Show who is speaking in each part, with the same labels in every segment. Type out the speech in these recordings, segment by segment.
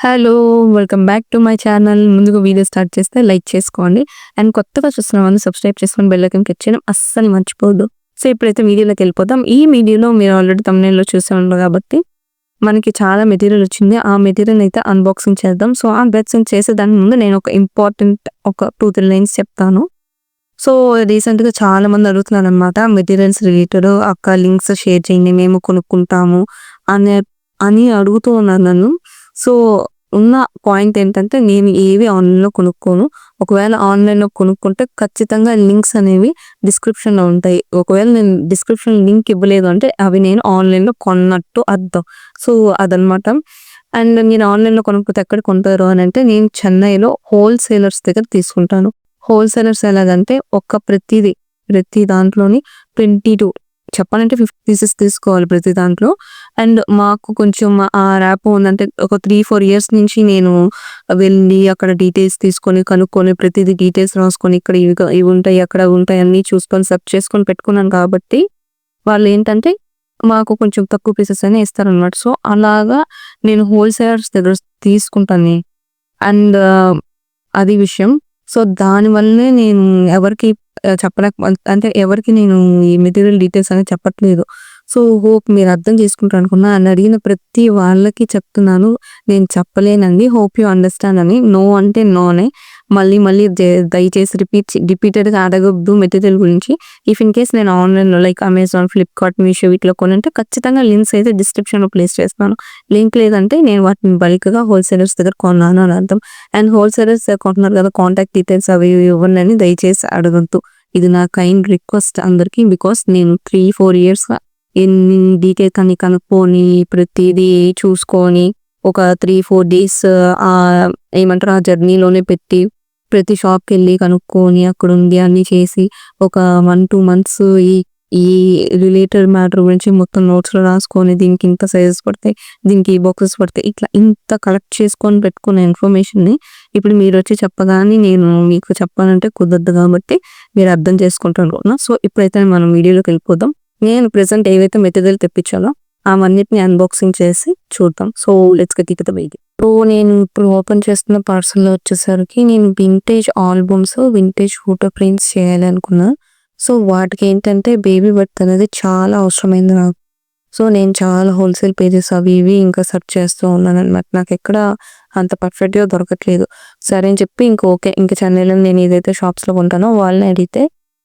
Speaker 1: Hello! Welcome back to my channel. ముందుగా video start చేస్తే like చేసుకోండి. అండ్ కొత్తగా చూస్తున్న వాళ్ళు సబ్స్క్రైబ్ చేసుకొని బెల్ ఐకాన్ క్లిక్ చేయడం అస్సలు మర్చిపోద్దు సో, ఇప్పుడైతే వీడియోలోకి వెళ్ళిపోతాం ఈ వీడియోలో మీరు ఆల్రెడీ తమిళలో చూసే కాబట్టి, మనకి చాలా మెటీరియల్ వచ్చింది. ఆ మెటీరియల్ అయితే అన్బాక్సింగ్ చేద్దాం. సో, అన్బాక్సింగ్ చేసే దాని ముందు నేను ఒక ఇంపార్టెంట్ ఒక 2, 3 లైన్స్ చెప్తాను. సో, రీసెంట్‌గా చాలామంది అడుగుతున్నారనమాట. మెటీరియల్స్ రిలేటెడ్ అక్క లింక్స్ షేర్ చేయండి. మేము కొనుక్కుంటాము అనే అని అడుగుతూ ఉన్నారు నన్ను. సో, ఉన్న పాయింట్ ఏంటంటే నేను ఏవి ఆన్‌లైన్‌లో కొనుక్కోను. ఒకవేళ ఆన్‌లైన్‌లో కొనుక్కుంటే ఖచ్చితంగా లింక్స్ అనేవి డిస్క్రిప్షన్‌లో ఉంటాయి. ఒకవేళ నేను డిస్క్రిప్షన్ లింక్ ఇవ్వలేదు అంటే అవి నేను ఆన్‌లైన్‌లో కొన్నట్టు అర్థం. సో, అదనమాట. అండ్ నేను ఆన్‌లైన్‌లో కొనుక్కుంటే ఎక్కడ కొంటారు అంటే నేను చెన్నైలో హోల్‌సేలర్స్ దగ్గర తీసుకుంటాను. హోల్‌సేలర్స్ ఎలాగంటే ఒక ప్రతిదీ ప్రతి దాంట్లోని 22 చెప్పాలంటే 50 పీసెస్ తీసుకోవాలి ప్రతి దాంట్లో. అండ్ మాకు కొంచెం ఆ ర్యాప్ ఉందంటే ఒక 3, 4 ఇయర్స్ నుంచి నేను వెళ్ళి అక్కడ డీటెయిల్స్ తీసుకొని, కనుక్కొని ప్రతిదీ డీటెయిల్స్ రాసుకొని ఇక్కడ ఇవి ఇవి ఉంటాయి, అక్కడ ఉంటాయి అన్నీ చూసుకొని సెర్చ్ చేసుకొని పెట్టుకున్నాను కాబట్టి, వాళ్ళు ఏంటంటే మాకు కొంచెం తక్కువ పీసెస్ అనే ఇస్తారనమాట. సో, అలాగా నేను హోల్‌సేలర్స్ దగ్గర తీసుకుంటాను. అండ్ అది విషయం. సో, దానివల్లనే నేను ఎవరికి చెప్పలేక అంటే ఎవరికి నేను ఈ మెటీరియల్ డీటెయిల్స్ అనేది చెప్పట్లేదు. సో, హోప్ మీరు అర్థం చేసుకుంటారు అనుకున్నా అని అడిగిన ప్రతి వాళ్ళకి చెప్తున్నాను. నేను చెప్పలేనండి. హోప్ యూ అండర్‌స్టాండ్ అని. నో అంటే నోనే. మళ్ళీ మళ్ళీ దయచేసి రిపీట్ రిపీటెడ్‌గా అడగొద్దు మెటీరియల్ గురించి. ఇఫ్ ఇన్ కేస్ నేను ఆన్‌లైన్‌లో లైక్ అమెజాన్, ఫ్లిప్‌కార్ట్, మీషో వీటిలో కొనంటే ఖచ్చితంగా లింక్స్ అయితే డిస్క్రిప్షన్‌లో ప్లేస్ చేస్తాను. లింక్ లేదంటే నేను వాటిని బల్క్‌గా హోల్‌సేలర్స్ దగ్గర కొన్నాను అని అర్థం. అండ్ హోల్‌సేలర్స్ కొంటున్నారు కదా! కాంటాక్ట్ డీటెయిల్స్ అవి ఇవ్వండి దయచేసి అడగద్దు ఇది నా కైండ్ రిక్వెస్ట్ అందరికీ బికాస్ నేను 3, 4 ఇయర్స్‌గా ఎన్ని డీటెయిల్స్ అన్ని కనుక్కొని, ప్రతిదీ చూసుకొని, ఒక 3, 4 డేస్ ఏమంటారు ఆ జర్నీలోనే పెట్టి, ప్రతి షాప్‌కెళ్ళి కనుక్కొని, అక్కడుండి అన్ని చేసి, ఒక 1, 2 మంత్స్ ఈ ఈ రిలేటెడ్ మ్యాటర్ గురించి మొత్తం నోట్స్‌లో రాసుకొని, దీనికి ఇంత సైజెస్ పడతాయి, దీనికి ఈ బాక్సెస్ పడతాయి. ఇట్లా ఇంత కలెక్ట్ చేసుకొని పెట్టుకున్న ఇన్ఫర్మేషన్‌ని ఇప్పుడు మీరు వచ్చి చెప్పగానే నేను మీకు చెప్పాలంటే కుదరదు కాబట్టి మీరు అర్థం చేసుకుంటాను అనుకుంటున్నా. సో, ఇప్పుడైతే మనం వీడియోలోకి వెళ్ళిపోదాం. నేను ప్రెసెంట్ ఏవైతే మెటీరియల్ తెప్పించాలో అవన్నిటిని అన్బాక్సింగ్ చేసి చూద్దాం. So, let's get into the so, నేను ఇప్పుడు ఓపెన్ చేస్తున్న పార్సెల్‌లో వచ్చేసరికి నేను vintage albums, vintage photo prints చేయాలనుకున్నా. సో, వాటికి ఏంటంటే బేబీ బర్త్ అనేది చాలా అవసరమైంది నాకు. సో, నేను చాలా హోల్‌సేల్ పేజెస్ అవి ఇవి ఇంకా సెర్చ్ చేస్తూ ఉన్నాను అన్నమాట నాకు ఎక్కడ అంత పర్ఫెక్ట్‌గా దొరకట్లేదు. సరే అని చెప్పి ఇంక ఓకే. ఇంకా చెన్నైలో నేను ఏదైతే షాప్స్‌లో కొంటానో వాళ్ళని అడిగితే,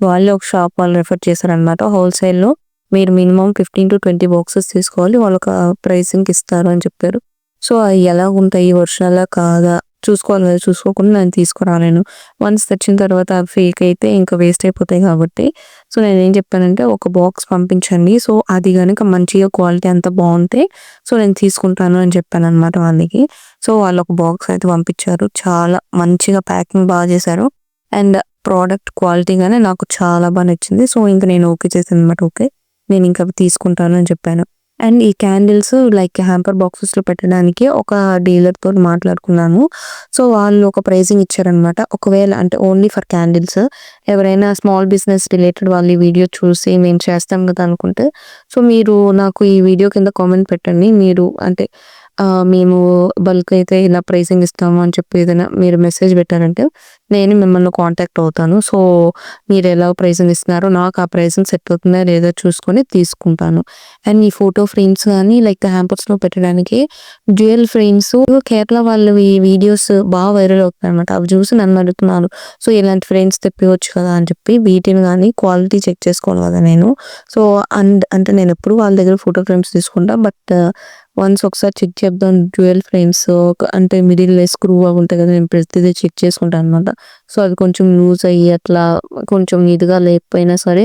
Speaker 1: వాళ్ళే ఒక షాప్ వాళ్ళు రెఫర్ చేశారనమాట. హోల్‌సేల్‌లో మీరు minimum fifteen to twenty boxes తీసుకోవాలి. వాళ్ళకి ప్రైసింగ్‌కి ఇస్తారు అని చెప్పారు. సో, అవి ఎలా ఉంటాయి వర్షాలా కాదా చూసుకోవాలి కదా! చూసుకోకుండా నేను తీసుకురాలేను. వన్స్ తెచ్చిన తర్వాత అవి ఫేక్ అయితే ఇంకా వేస్ట్ అయిపోతాయి కాబట్టి, సో, నేను ఏం చెప్పానంటే ఒక బాక్స్ పంపించండి. సో, అది కనుక మంచిగా క్వాలిటీ అంత బాగుంటే సో, నేను తీసుకుంటాను అని చెప్పాను అనమాట వాళ్ళకి. సో, వాళ్ళు ఒక బాక్స్ అయితే పంపించారు. చాలా మంచిగా ప్యాకింగ్ బాగా చేశారు. అండ్ ప్రోడక్ట్ క్వాలిటీ కానీ నాకు చాలా బాగా నచ్చింది. సో, ఇంక నేను ఓకే చేశాననమాట. ఓకే. నేను అవి తీసుకుంటాను అని చెప్పాను. అండ్ ఈ క్యాండిల్స్ లైక్ హ్యాంపర్ బాక్సెస్‌లో పెట్టడానికి ఒక డీలర్తో మాట్లాడుకున్నాను. సో, వాళ్ళు ఒక ప్రైజింగ్ ఇచ్చారనమాట. ఒకవేళ అంటే ఓన్లీ ఫర్ క్యాండిల్స్ ఎవరైనా స్మాల్ బిజినెస్ రిలేటెడ్ వాళ్ళు ఈ వీడియో చూసి మేము చేస్తాం కదా! అనుకుంటే, సో, మీరు నాకు ఈ వీడియో కింద కామెంట్ పెట్టండి. మీరు అంటే మేము బల్క్ అయితే ఇలా ప్రైసింగ్ ఇస్తాము అని చెప్పి ఏదైనా మీరు మెసేజ్ పెట్టారంటే, నేను మిమ్మల్ని కాంటాక్ట్ అవుతాను. సో, మీరు ఎలా ప్రైజ్ని ఇస్తున్నారో నాకు ఆ ప్రైజ్ని సెట్ అవుతుందా లేదా చూసుకొని తీసుకుంటాను. అండ్ ఈ ఫోటో ఫ్రేమ్స్ కానీ లైక్ హ్యాంపర్స్‌లో పెట్టడానికి డ్యూయల్ ఫ్రేమ్స్ కేరళ వాళ్ళవి వీడియోస్ బాగా వైరల్ అవుతున్నాయి అనమాట అవి చూసి నన్ను అడుగుతున్నారు. సో, ఇలాంటి ఫ్రేమ్స్ తెప్పివచ్చు కదా! అని చెప్పి వీటిని కానీ క్వాలిటీ చెక్ చేసుకోవాలి కదా! నేను. సో, అండ్ అంటే నేను ఎప్పుడు వాళ్ళ దగ్గర ఫోటో ఫ్రేమ్స్ తీసుకుంటా. బట్ వన్స్ ఒకసారి చెక్ చేద్దాం డ్యూయల్ ఫ్రేమ్స్ అంటే మిడిల్ స్క్రూ అవి ఉంటాయి కదా! నేను ప్రతిదీ చెక్ చేసుకుంటాను అనమాట. సో, అది కొంచెం లూజ్ అయ్యి అట్లా కొంచెం ఇదిగా లేకపోయినా సరే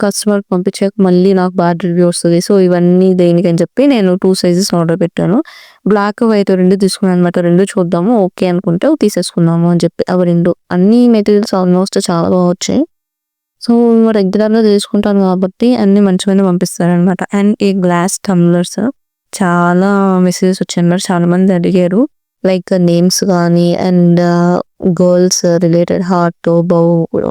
Speaker 1: కస్టమర్‌కి పంపించాక మళ్ళీ నాకు బ్యాడ్ రివ్యూ వస్తుంది సో, ఇవన్నీ దేనికని చెప్పి నేను టూ సైజెస్ ఆర్డర్ పెట్టాను. బ్లాక్, వైట్ రెండు తీసుకున్నాను అనమాట. రెండు చూద్దాము ఓకే అనుకుంటే తీసేసుకుందాము అని చెప్పి అవి రెండు అన్ని మెటీరియల్స్ ఆల్మోస్ట్ చాలా బాగా వచ్చాయి. సో, రెగ్యులర్‌గా తీసుకుంటాను కాబట్టి అన్ని మంచిగానే పంపిస్తారనమాట. అండ్ ఈ గ్లాస్ టమ్లర్స్ చాలా మెసేజెస్ చాలా మంది అడిగారు. లైక్ నేమ్స్ కానీ and girls related heart, bow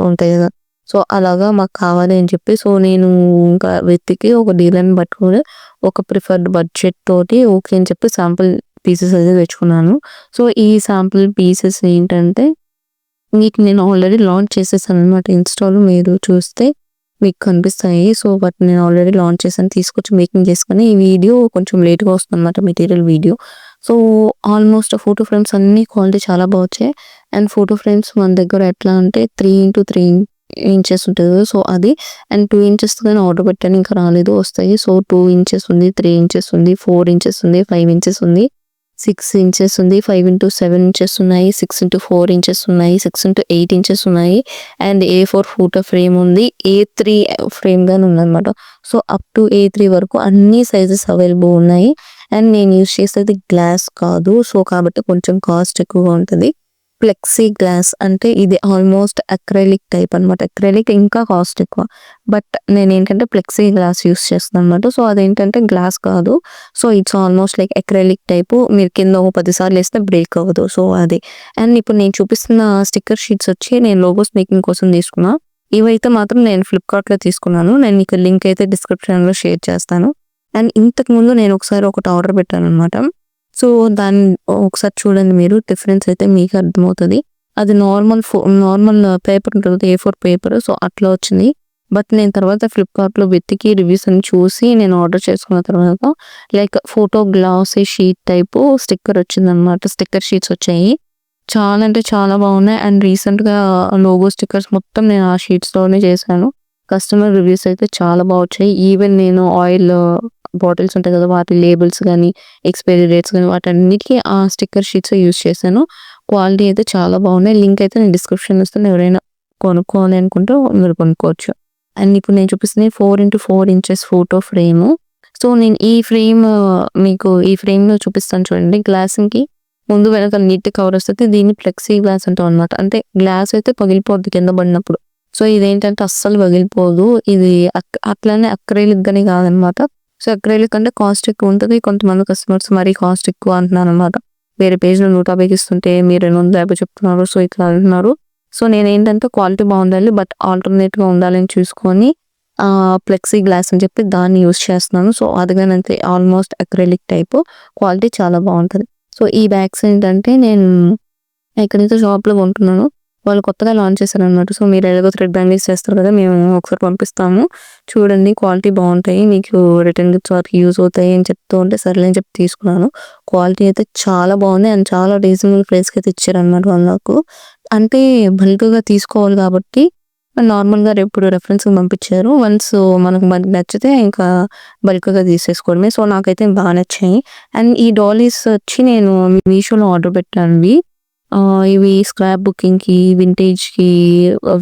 Speaker 1: ఉంటాయి కదా! సో, అలాగా మాకు కావాలి అని చెప్పి సో, నేను ఇంకా వెతికి ఒక డీలర్‌ని పట్టుకుని ఒక ప్రిఫర్డ్ బడ్జెట్ తోటి ఓకే అని చెప్పి శాంపుల్ పీసెస్ అయితే తెచ్చుకున్నాను. సో ఈ శాంపుల్ పీసెస్ ఏంటంటే మీకు నేను ఆల్రెడీ లాంచ్ చేసేసాను అనమాట ఇన్స్టాల్ మీరు చూస్తే మీకు కనిపిస్తాయి. సో బట్ నేను ఆల్రెడీ లాంచ్ చేశాను. తీసుకొచ్చి మేకింగ్ చేసుకుని ఈ వీడియో కొంచెం లేట్గా వస్తుంది అనమాట material video so almost photo frames అన్ని క్వాలిటీ చాలా బాగా వచ్చాయి అండ్ ఫోటో ఫ్రేమ్స్ మన దగ్గర ఎట్లా అంటే త్రీ ఇంటూ త్రీ ఇంచెస్ ఉంటుంది. సో అది అండ్ టూ ఇంచెస్ కానీ ఆర్డర్ పెట్టాను ఇంకా రాలేదు వస్తాయి. సో టూ ఇంచెస్ ఉంది త్రీ ఇంచెస్ ఉంది ఫోర్ ఇంచెస్ ఉంది ఫైవ్ ఇంచెస్ ఉంది సిక్స్ ఇంచెస్ ఉంది ఫైవ్ ఇంటూ సెవెన్ ఇంచెస్ ఉన్నాయి సిక్స్ ఇంటూ ఫోర్ ఇంచెస్ ఉన్నాయి సిక్స్ ఇంటూ ఎయిట్ ఇంచెస్ ఉన్నాయి. And A four photo frame ఉంది ఏ త్రీ ఫ్రేమ్ గానీ ఉందన్నమాట. So up to A three వరకు అన్ని సైజెస్ అవైలబుల్ ఉన్నాయి. అండ్ నేను యూస్ చేసేది గ్లాస్ కాదు. సో కాబట్టి కొంచెం కాస్ట్ ఎక్కువగా ఉంటుంది. ఫ్లెక్సీ గ్లాస్ అంటే ఇది ఆల్మోస్ట్ అక్రెలిక్ టైప్ అనమాట అక్రెలిక్ ఇంకా కాస్ట్ ఎక్కువ. బట్ నేను ఏంటంటే ఫ్లెక్సీ గ్లాస్ యూస్ చేస్తాను అనమాట సో అదేంటంటే గ్లాస్ కాదు. So it's almost like acrylic type మీరు కింద ఒక పదిసార్లు వేస్తే బ్రేక్ అవ్వదు. సో అది. అండ్ ఇప్పుడు నేను చూపిస్తున్న స్టిక్కర్ షీట్స్ వచ్చి నేను లోగోస్ మేకింగ్ కోసం తీసుకున్నా. ఇవైతే మాత్రం నేను ఫ్లిప్కార్ట్లో తీసుకున్నాను. నేను మీకు లింక్ అయితే డిస్క్రిప్షన్లో షేర్ చేస్తాను. అండ్ ఇంతకు ముందు నేను ఒకసారి ఒకటి ఆర్డర్ పెట్టాను అనమాట సో దాన్ని ఒకసారి చూడండి మీరు డిఫరెన్స్ అయితే మీకు అర్థమవుతుంది. అది నార్మల్ ఫో నార్మల్ పేపర్ ఉంటుంది ఏ ఫోర్ పేపర్ సో అట్లా వచ్చింది. బట్ నేను తర్వాత ఫ్లిప్కార్ట్లో వెతికి రివ్యూస్ అని చూసి నేను ఆర్డర్ చేసుకున్న తర్వాత like photo glass sheet type sticker వచ్చిందనమాట స్టిక్కర్ షీట్స్ వచ్చాయి. చాలా అంటే చాలా బాగున్నాయి. అండ్ రీసెంట్గా లోగో స్టిక్కర్స్ మొత్తం నేను ఆ షీట్స్లోనే చేశాను. కస్టమర్ రివ్యూస్ అయితే చాలా బాగా వచ్చాయి ఈవెన్ నేను ఆయిల్ బాటిల్స్ uh, ఉంటాయి కదా వాటి లేబుల్స్ కానీ ఎక్స్పైరీ డేట్స్ కానీ వాటన్నిటికీ ఆ స్టిక్కర్ షీట్స్ యూస్ చేశాను. క్వాలిటీ అయితే చాలా బాగున్నాయి. లింక్ అయితే నేను డిస్క్రిప్షన్ ఇస్తాను. ఎవరైనా కొనుక్కోవాలి అనుకుంటే మీరు కొనుక్కోవచ్చు. అండ్ ఇప్పుడు నేను చూపిస్తుంది four into four inches photo frame so నేను ఈ ఫ్రేమ్ uh, మీకు ఈ ఫ్రేమ్లో చూపిస్తాను చూడండి. గ్లాసింగ్కి ముందు వెనక నీట్ కవర్ వస్తుంది. దీన్ని ఫ్లెక్సీ గ్లాస్ అంటాం అనమాట అంటే గ్లాస్ అయితే పగిలిపోద్ది కింద పడినప్పుడు. సో ఇదేంటంటే అస్సలు పగిలిపోదు ఇది అట్లానే అక్రైలిక్ గానే కాదనమాట. సో అక్రైలిక్ అంటే కాస్ట్ ఎక్కువ ఉంటుంది. కొంతమంది కస్టమర్స్ మరీ కాస్ట్ ఎక్కువ అంటున్నారు అనమాట వేరే పేజ్లో నూట యాభై ఇస్తుంటే మీరు రెండు వందల యాభై చెప్తున్నారు. సో ఇట్లా అంటున్నారు. సో నేను ఏంటంటే క్వాలిటీ బాగుండాలి. బట్ ఆల్టర్నేట్గా ఉండాలని చూసుకొని ఫ్లెక్సీ గ్లాస్ అని చెప్పి దాన్ని యూస్ చేస్తున్నాను. సో అదిగానంతే ఆల్మోస్ట్ అక్రెలిక్ టైప్. క్వాలిటీ చాలా బాగుంటుంది. సో ఈ బ్యాగ్స్ ఏంటంటే నేను ఎక్కడైతే షాప్లో కొంటున్నాను వాళ్ళు కొత్తగా లాంచ్ చేశారు అన్నమాట సో మీరు ఎలాగో థ్రెడ్ బ్యాంగిల్స్ చేస్తారు కదా మేము ఒకసారి పంపిస్తాము. చూడండి క్వాలిటీ బాగుంటాయి మీకు రిటర్న్ గిఫ్ట్స్ వారికి యూజ్ అవుతాయి అని చెప్తూ ఉంటే సరే అని చెప్పి తీసుకున్నాను. క్వాలిటీ అయితే చాలా బాగుంది అండ్ చాలా రీజనబుల్ ప్రైస్కి అయితే ఇచ్చారనమాట వాళ్ళకు అంటే బల్క్గా తీసుకోవాలి కాబట్టి నార్మల్గా రేపు రెఫరెన్స్ పంపించారు. వన్స్ మనకు మనకి నచ్చితే ఇంకా బల్క్గా తీసేసుకోవడమే. సో నాకైతే బాగా నచ్చాయి. అండ్ ఈ డాలీస్ వచ్చి నేను మీషోలో ఆర్డర్ పెట్టాను ఇవి స్క్రాప్ బుకింగ్‌కి, వింటేజ్‌కి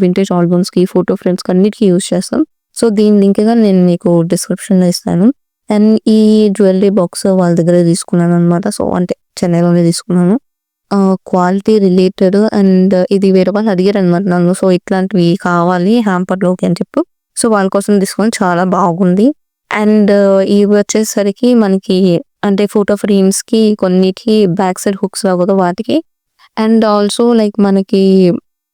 Speaker 1: వింటేజ్ ఆల్బమ్స్‌కి, ఫోటో ఫ్రేమ్స్‌కి అన్నిటికీ యూజ్ చేస్తాం. సో, దీని లింక్ నేను మీకు డిస్క్రిప్షన్‌లో ఇస్తాను. అండ్ ఈ జ్యువెలరీ బాక్స్ వాళ్ళ దగ్గరే అనమాట సో, అంటే చెన్నైలోనే తీసుకున్నాను. క్వాలిటీ రిలేటెడ్ అండ్ ఇది వేరే వాళ్ళు అడిగారనమాట నన్ను. సో, ఇట్లాంటివి కావాలి హ్యాంపర్‌లోకి అని చెప్పు సో, వాళ్ళ కోసం తీసుకొని చాలా బాగుంది. అండ్ ఇవి వచ్చేసరికి మనకి అంటే ఫోటో ఫ్రేమ్స్‌కి కొన్నిటికి బ్యాక్ సైడ్ హుక్స్ రావు వాటికి అండ్ ఆల్సో లైక్ మనకి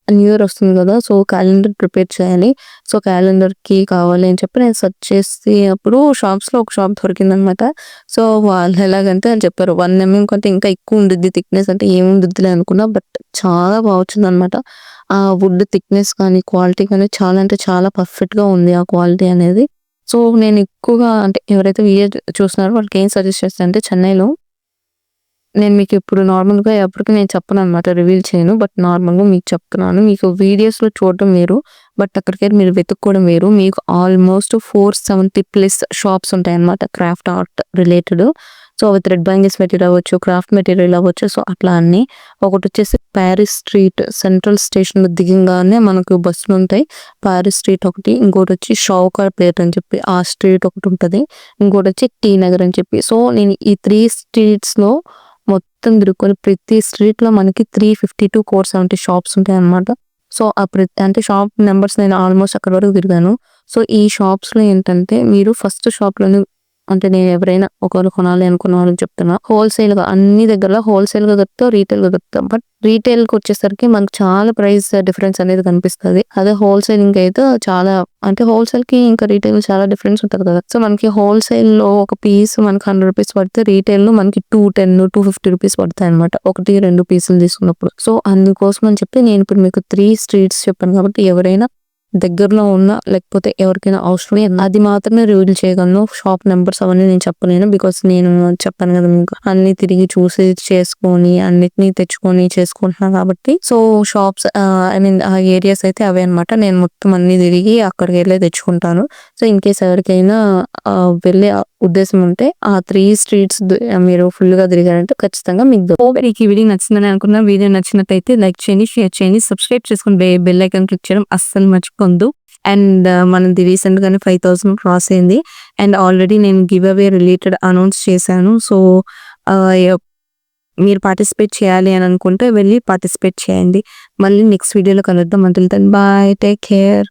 Speaker 1: న్యూ ఇయర్ వస్తుంది కదా సో క్యాలెండర్ ప్రిపేర్ చేయాలి. సో క్యాలెండర్కి కావాలి అని చెప్పి నేను సెర్చ్ చేసి అప్పుడు షాప్స్లో ఒక షాప్ దొరికిందనమాట. సో వాళ్ళు ఎలాగంటే అని చెప్పారు వన్ ఎంఎం కంటే ఇంకా ఎక్కువ ఉండిద్ది థిక్నెస్ అంటే ఏముండిద్దిలే అనుకున్నా బట్ చాలా బాగుంది అనమాట ఆ వుడ్ థిక్నెస్ కానీ క్వాలిటీ కానీ చాలా అంటే చాలా పర్ఫెక్ట్గా ఉంది ఆ క్వాలిటీ అనేది. సో నేను ఎక్కువగా అంటే ఎవరైతే వీడియో చూస్తున్నారో వాళ్ళకి ఏం సజెస్ట్ చేస్తాను అంటే చెన్నైలో నేను మీకు ఇప్పుడు నార్మల్‌గా ఎప్పటికి నేను చెప్పననమాట. రివీల్ చేయను. బట్ నార్మల్‌గా మీకు చెప్తున్నాను. మీకు వీడియోస్‌లో చూడటం వేరు. బట్ అక్కడికైతే మీరు వెతుక్కోవడం వేరు. మీకు almost four seventy plus shops ఉంటాయన్నమాట. Craft art related. సో, అవి థ్రెడ్ బ్యాంగిల్స్ మెటీరియల్ అవ్వచ్చు, క్రాఫ్ట్ మెటీరియల్ అవ్వచ్చు. సో, అట్లా అన్ని ఒకటి వచ్చేసి ప్యారిస్ స్ట్రీట్ సెంట్రల్ స్టేషన్ దిగంగానే మనకు బస్సులు ఉంటాయి ప్యారిస్ స్ట్రీట్ ఒకటి. ఇంకోటి వచ్చి షావుకార్ ప్లేట్ అని చెప్పి ఆ స్ట్రీట్ ఒకటి ఉంటుంది ఇంకోటి వచ్చి టీ నగర్ అని చెప్పి. సో, నేను ఈ త్రీ స్ట్రీట్స్‌లో మొత్తం తిరుక్కొని ప్రతి స్ట్రీట్లో మనకి three fifty to course seventy shops ఉంటాయి అనమాట సో ఆ ప్రతి అంటే షాప్ నెంబర్స్ నేను ఆల్మోస్ట్ అక్కడ వరకు తిరిగాను. సో ఈ షాప్స్లో ఏంటంటే మీరు ఫస్ట్ షాప్లోని అంటే నేను ఎవరైనా ఒకవేళ కొనాలి అనుకున్న వాళ్ళకి చెప్తున్నా హోల్సేల్గా అన్ని దగ్గర హోల్సేల్గా దొరుకుతావు రీటైల్గా దొరుకుతాం బట్ రీటైల్కి వచ్చేసరికి మనకు చాలా ప్రైస్ డిఫరెన్స్ అనేది కనిపిస్తుంది. అదే హోల్సేలింగ్ అయితే చాలా అంటే హోల్సేల్కి ఇంకా రీటైల్ చాలా డిఫరెన్స్ ఉంటుంది కదా. సో మనకి హోల్సేల్లో ఒక పీస్ మనకి హండ్రెడ్ రూపీస్ పడితే రీటైల్లో మనకి two ten two fifty rupees పడతాయి అనమాట ఒకటి రెండు పీసులు తీసుకున్నప్పుడు. సో అందుకోసం అని చెప్పి నేను ఇప్పుడు మీకు త్రీ స్ట్రీట్స్ చెప్పాను కాబట్టి ఎవరైనా దగ్గరలో ఉన్న లేకపోతే ఎవరికైనా అవసరం అది మాత్రమే రివీల్ చేయగలను. షాప్ నెంబర్స్ అవన్నీ నేను చెప్పలేను బికాస్ నేను చెప్పాను కదా మీకు. అన్ని తిరిగి చూసి చేసుకొని అన్నిటిని తెచ్చుకొని చేసుకుంటున్నాను కాబట్టి. సో షాప్స్ ఐ మీన్ ఆ ఏరియాస్ అయితే అవే అనమాట నేను మొత్తం అన్ని తిరిగి అక్కడికి వెళ్ళి తెచ్చుకుంటాను. సో ఇన్ కేస్ ఎవరికైనా వెళ్ళే ఉద్దేశం ఉంటే ఆ త్రీ స్ట్రీట్స్ మీరు ఫుల్గా తిరిగారంటే ఖచ్చితంగా మీకు దొరుకుతాయి. ఈ వీడియో నచ్చిందని అనుకున్నా వీడియో నచ్చినట్టయితే లైక్ చేయండి షేర్ చేయండి సబ్స్క్రైబ్ చేసుకుని బెల్ ఐకాన్ క్లిక్ చేయడం అస్సలు మర్చిపోద్దు అండ్ uh, మనది రీసెంట్ గానే ఫైవ్ థౌసండ్ క్రాస్ అయింది. అండ్ ఆల్రెడీ నేను గివ్ అవే రిలేటెడ్ అనౌన్స్ చేశాను సో uh, మీరు పార్టిసిపేట్ చేయాలి అని అనుకుంటే వెళ్ళి పార్టిసిపేట్ చేయండి. మళ్ళీ నెక్స్ట్ వీడియోలో కలుద్దాం. Until bye take care